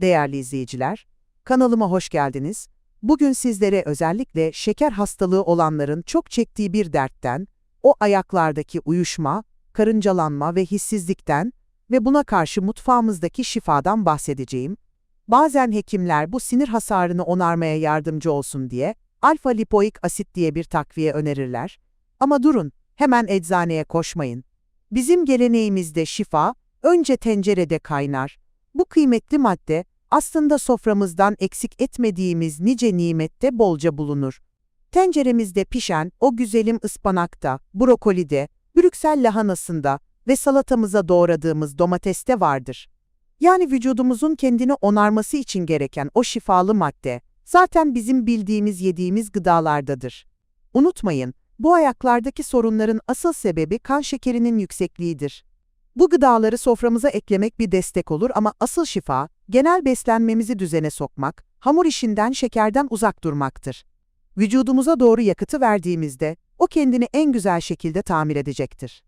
Değerli izleyiciler, kanalıma hoş geldiniz. Bugün sizlere özellikle şeker hastalığı olanların çok çektiği bir dertten, o ayaklardaki uyuşma, karıncalanma ve hissizlikten ve buna karşı mutfağımızdaki şifadan bahsedeceğim. Bazen hekimler bu sinir hasarını onarmaya yardımcı olsun diye alfa lipoik asit diye bir takviye önerirler. Ama durun, hemen eczaneye koşmayın. Bizim geleneğimizde şifa önce tencerede kaynar. Bu kıymetli madde aslında soframızdan eksik etmediğimiz nice nimette bolca bulunur. Tenceremizde pişen o güzelim ıspanakta, brokolide, Brüksel lahanasında ve salatamıza doğradığımız domateste vardır. Yani vücudumuzun kendini onarması için gereken o şifalı madde zaten bizim bildiğimiz yediğimiz gıdalardadır. Unutmayın, bu ayaklardaki sorunların asıl sebebi kan şekerinin yüksekliğidir. Bu gıdaları soframıza eklemek bir destek olur ama asıl şifa, genel beslenmemizi düzene sokmak, hamur işinden şekerden uzak durmaktır. Vücudumuza doğru yakıtı verdiğimizde, o kendini en güzel şekilde tamir edecektir.